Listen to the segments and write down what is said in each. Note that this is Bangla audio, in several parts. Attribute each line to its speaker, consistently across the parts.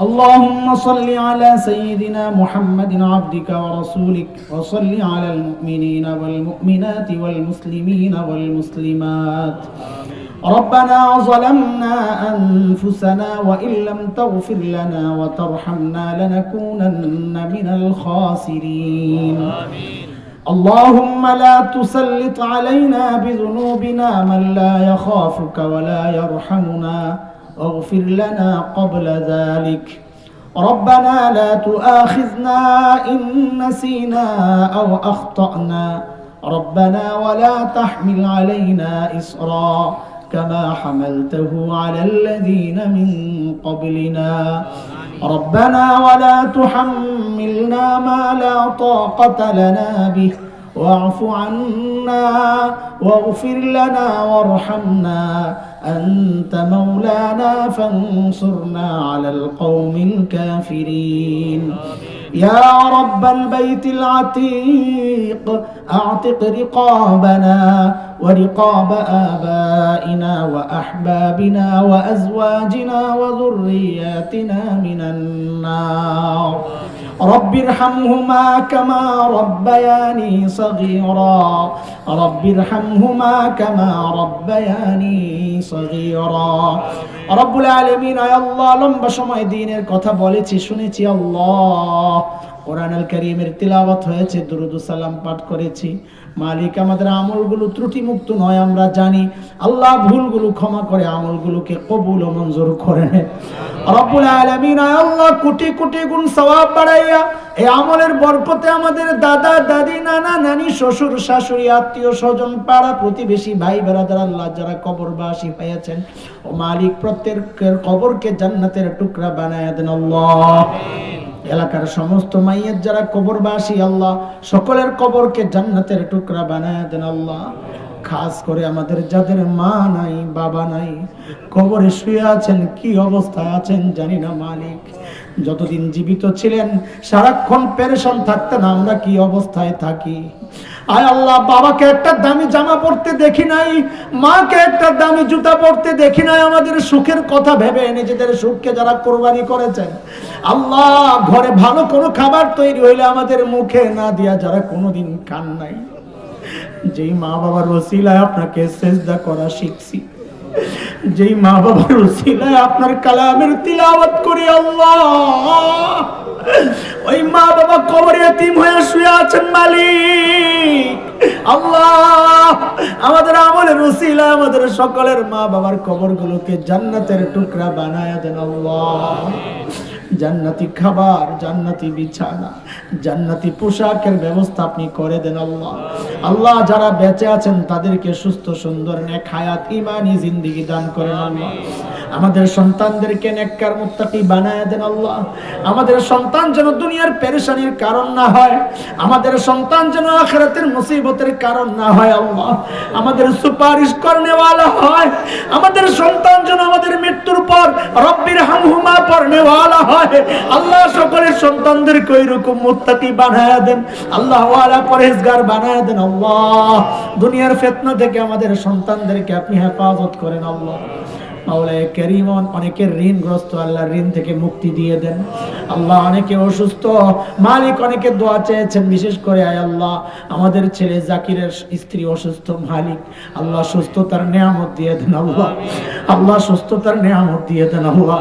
Speaker 1: اللهم صل على سيدنا محمد عبدك ورسولك وصل على المؤمنين والمؤمنات والمسلمين والمسلمات. ربنا ظلمنا أنفسنا وإن لم تغفر لنا وترحمنا لنكونن من الخاسرين. اللهم لا تسلط علينا بذنوبنا من لا يخافك ولا يرحمنا. واغفر لنا قبل ذلك. ربنا لا تؤاخذنا إن نسينا أو أخطأنا. ربنا ولا تحمل علينا إصرا كما حملته على الذين من قبلنا. ربنا ولا تحملنا ما لا طاقة لنا به. واعف عنا واغفر لنا وارحمنا أنت مولانا فانصرنا على القوم الكافرين. يا رب البيت العتيق أعتق رقابنا ورقاب آبائنا وأحبابنا وأزواجنا وذرياتنا من النار. رب ارحمهما كما ربياني صغيرا رب ارحمهما كما ربياني صغيرا রব্বুল আলমিন আয় আল্লাহ লম্বা সময় দিনের কথা বলেছি শুনেছি আল্লাহ কোরআন আল করিমের তিলাওয়াত হয়েছে সালাম পাঠ করেছি। মালিক, আমাদের আমলগুলো ত্রুটিমুক্ত নয়, আমরা জানি। আল্লাহ ভুলগুলো ক্ষমা করে, আমলগুলোকে কবুল ও মঞ্জুর করে নেয় রব্বুল আলামিন আল্লাহ, কোটি কোটি গুণ সওয়াব বাড়াইয়া, এই আমলের বরকতে আমাদের দাদা, দাদি, নানা, নানি, শ্বশুর, শাশুড়ি, আত্মীয় স্বজন, পাড়া প্রতিবেশী, ভাই, বেড়াদার আল্লাহ যারা কবরবাসী হয়েছেন, ও মালিক প্রত্যেকের কবরকে জান্নাতের টুকরা বানায় দেন আল্লাহ। এলাকার সমস্ত মাইয়ের যারা কবরবাসী, আল্লাহ সকলের কবরকে জান্নাতের টুকরা বানায় দেন আল্লাহ। খাস করে আমাদের যাদের মা নাই, বাবা নাই, কবরে শুয়ে আছেন, কি অবস্থায় আছেন জানি না মালিক। যতদিন জীবিত ছিলেন, সারাক্ষণ পেরেশন থাকতেন, আমরা কি অবস্থায় থাকি? আয় আল্লাহ, বাবাকে একটা দামি জামা পরতে দেখি নাই, মাকে একটা দামি জুতা পরতে দেখি নাই, আমাদের সুখের কথা ভেবে নিজেদের সুখকে যারা কোরবানি করেছেন আল্লাহ, ঘরে ভালো কোনো খাবার তৈরি হইলে আমাদের মুখে না দিয়া যারা কোনোদিন খান নাই। যেই মা বাবার ওসিলায় আপনাকে সেজদা করা শিখছি, যেই মা বাবার ওসিলায় আপনার কালামের তিলাওয়াত করি আল্লাহ। ওই মা বাবা কবরে এতিম হয়ে শুয়ে আছেন মালিক। আল্লাহ, আমাদের আমলের ওসিলা আমাদের সকলের মা বাবার কবরগুলোকে জান্নাতের টুকরা বানায় দেন আল্লাহ। জান্নাতি খাবার, জান্নাতি বিছানা, জান্নাতি পোশাকের ব্যবস্থা আপনি করে দেন আল্লাহ। আল্লাহ, যারা বেঁচে আছেন তাদেরকে সুস্থ, সুন্দর, নেক হায়াত ইমানি জিন্দিগি দান করেন আল্লাহ। আমাদের সন্তানদেরকে নেককার মুত্তাকি বানায় দেন আল্লাহ। আমাদের সন্তান যেন দুনিয়ার পেরেশানির কারণ না হয়, আমাদের সন্তান যেন আখেরাতের মুসিবতের কারণ না হয় আল্লাহ। আমাদের সুপারিশ করনেওয়ালা হয়, আমাদের সন্তান যেন আমাদের মৃত্যুর পর রব্বির হামহুমা পড়নেওয়ালা হয়। আল্লাহ সকলের সন্তানদেরকে ওই রকম মুত্তাকি বানায় দেন আল্লাহ ওয়ালা পরহেজগার বানায় দেন আল্লাহ। দুনিয়ার ফেতনা থেকে আমাদের সন্তানদেরকে আপনি হেফাজত করেন আল্লাহ। মাওলায় করিম অনেকের ঋণগ্রস্ত আল্লাহ ঋণ থেকে মুক্তি দিয়ে দেন। আল্লাহ অনেকে অসুস্থ, মালিক অনেকে দোয়া চেয়েছেন, বিশেষ করে, আয় আল্লাহ, আমাদের ছেলে জাকিরের স্ত্রী অসুস্থ, মালিক, আল্লাহ সুস্থতার নিয়ামত দিয়ে দেন আল্লাহ। আল্লাহ সুস্থতার নিয়ামত দিয়ে দেন আল্লাহ।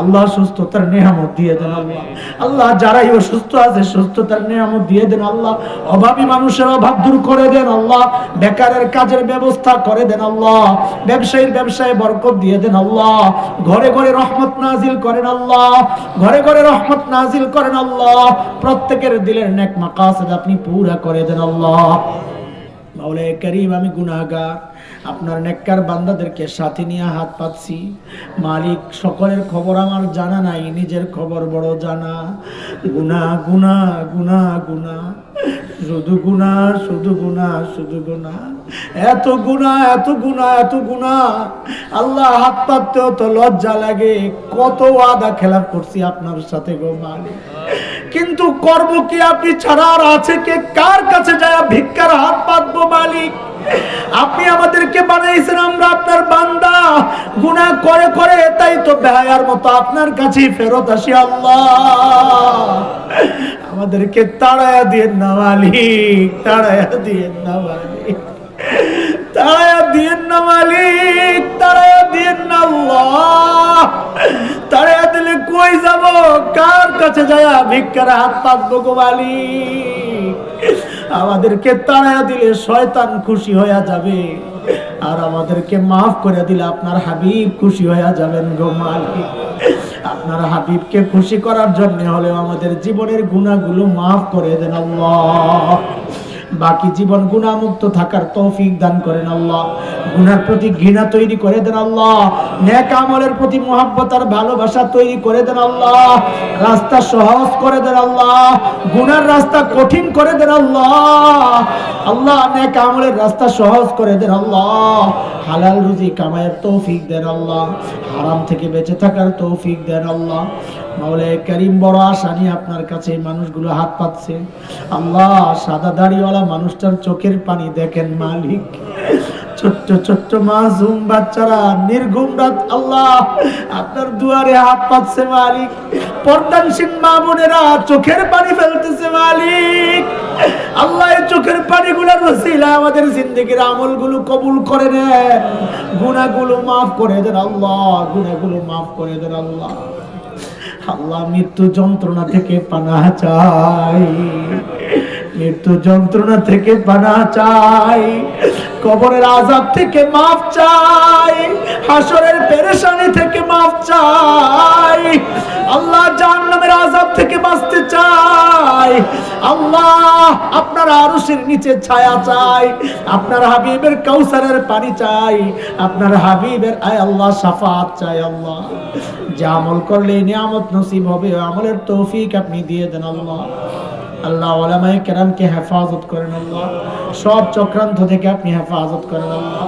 Speaker 1: আল্লাহ সুস্থতার নিয়ামত দিয়ে দেন আল্লাহ। আল্লাহ যারাই অসুস্থ আছে, সুস্থতার নিয়ামত দিয়ে দেন আল্লাহ। অভাবী মানুষের অভাব দূর করে দেন আল্লাহ। বেকারের কাজের ব্যবস্থা করে দেন আল্লাহ। ব্যবসায়ীর ব্যবসায় বরকত দিয়ে দেন আল্লাহ। ঘরে ঘরে রহমত নাজিল করেন আল্লাহ। ঘরে ঘরে রহমত নাজিল করেন আল্লাহ। প্রত্যেকের দিলের নেক মাকাসদ আপনি পুরা করে দেন আল্লাহ। মাওলায় করিম, আমি গুনাহগার। আপনার নেককার বান্দাদেরকে সাথে নিয়ে হাত পাচ্ছি মালিক, সকলের খবর আমার জানা নাই, নিজের খবর বড় জানা। গুনা গুনা গুনা গুনা শুধু গুনা শুধু গুনা শুধু গুনা এত গুনা এত গুনা এত গুনা আল্লাহ হাত পাততেও তো লজ্জা লাগে। কত আদা খেলাপ করছি আপনার সাথে গো মালিক। কিন্তু করব কি আপনি ছাড়া? আর আছে কে? কার কাছে যায় ভিক্ষার হাত পাতবো মালিক? আপনি আমাদেরকে বানাইছেন আমরা আপনার বান্দা। গুনাহ করে করে, তাই তো বেহায়ার মতো আপনার কাছে ফেরত আসি আল্লাহ। আমাদেরকে তাড়ায়া দিয়ে না তাড়ায়া দিয়ে না তাড়ায়া দিয়ে না মালিক তাড়ায়া দিয়ে না তাড়ায়া দিলে কই যাব? কার কাছে যায় ভিক্ষার হাত পাতবো গো মালিক? আমাদেরকে তাড়ায়া দিলে শয়তান খুশি হয়ে যাবে। আর আমাদেরকে মাফ করে দিলে আপনার হাবিব খুশি হয়ে যাবেন গো মালিক। আপনার হাবিবকে খুশি করার জন্য হলেও আমাদের জীবনের গুণাগুলো মাফ করে দেন আল্লাহ। বাকি জীবন গুণামুক্ত থাকার তৌফিক দান করেন আল্লাহ। গুনার প্রতি ঘৃণা তৈরি করে দেন আল্লাহ। নেক আমলের প্রতি মোহাব্বত আর ভালোবাসা তৈরি করে দেন আল্লাহ। রাস্তা সহজ করে দেন আল্লাহ। গুনার রাস্তা কঠিন করে দেন আল্লাহ। আল্লাহ নেক আমলের রাস্তা সহজ করে দেন আল্লাহ। হালাল রুজি কামায়ের তৌফিক দেন আল্লাহ। হারাম থেকে বেঁচে থাকার তৌফিক দেন আল্লাহ। মাওলায় করিম বড় আশা আপনার কাছে মানুষগুলো হাত পাচ্ছে আল্লাহ সাদা দাড়িওয়ালা মানুষটার চোখের পানি দেখেন মালিক। ছোট্ট ছোট্ট মাসুম বাচ্চারা, নির্ঘুম রাত আল্লাহ, আপনার দুয়ারে হাত পাচ্ছে মালিক। পর্দানসীন মা বোনেরা, চোখের পানি ফেলতেছে মালিক। আল্লাহ চোখের পানিগুলোর ওসিলা আমাদের জিন্দগির আমলগুলো কবুল করে নেন। গুনাহগুলো মাফ করে দেন আল্লাহ গুনাহগুলো মাফ করে দেন আল্লাহ। আল্লাহ মৃত্যু যন্ত্রণা থেকে পানা চাই। মৃত্যু যন্ত্রণা থেকে পানা চাই, কবরের আজাব থেকে মাফ চাই, হাসরের পেরেশানি থেকে মাফ চাই, আল্লাহ জাহান্নামের আজাব থেকে বাঁচতে চাই, আল্লাহ আপনার আরশের নিচে ছায়া চাই, আপনার হাবিবের কাউসারের পানি চাই, আপনার হাবিবের আয় আল্লাহ সাফাত চাই আল্লাহ। যে আমল করলে নিয়ামত নসিব হবে, আমলের তৌফিক আপনি দিয়ে দেন আল্লাহ। আল্লাহ ওলামায় কেরামকে হেফাজত করেন আল্লাহ। সব চক্রান্ত থেকে আপনি হেফাজত করেন আল্লাহ।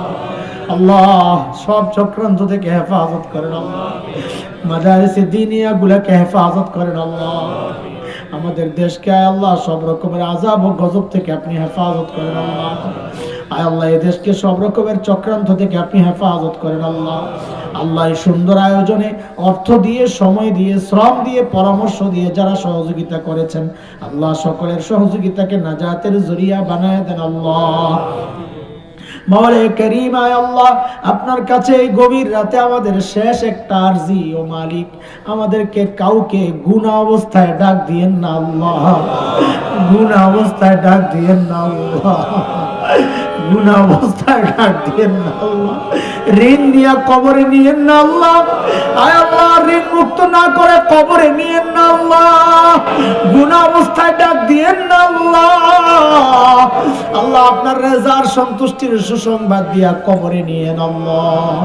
Speaker 1: আল্লাহ, সব চক্রান্ত থেকে হেফাজত করেন আল্লাহ। মাদারিসে দিনিয়া গুলাকে হেফাজত করেন আল্লাহ। আমাদের দেশকে আল্লাহ সব রকমের আজাব ও গজব থেকে আপনি হেফাজত করেন আল্লাহ। আয় আল্লাহ এই দেশকে সব রকমের চক্রান্ত থেকে আপনি হেফাজত করেন আল্লাহ। আল্লাহ এই সুন্দর আয়োজনে অর্থ দিয়ে, সময় দিয়ে, শ্রম দিয়ে, পরামর্শ দিয়ে যারা সহযোগিতা করেছেন, আল্লাহ সকলের সহযোগিতাকে নাজাতের জরিয়া বানায় দেন আল্লাহ, আপনার কাছে এই গভীর রাতে আমাদের শেষ একটা আরজি, ও মালিক, আমাদেরকে কাউকে গুণা অবস্থায় ডাক দিয়েন না আল্লাহ। গুণা অবস্থায় ডাক দিয়েন না আল্লাহ। গুণা অবস্থায় ডাক দিয়েন না ঋণ কবরে নিয়েন না আল্লাহ। আয় আল্লাহ, ঋণ মুক্ত না করে কবরে নিয়েন না আল্লাহ। গুনা অবস্থায় ডাক দিয়েন না আল্লাহ। আল্লাহ, আপনার রেজার সন্তুষ্টির সুসংবাদ দিয়া কবরে নিয়েন আল্লাহ।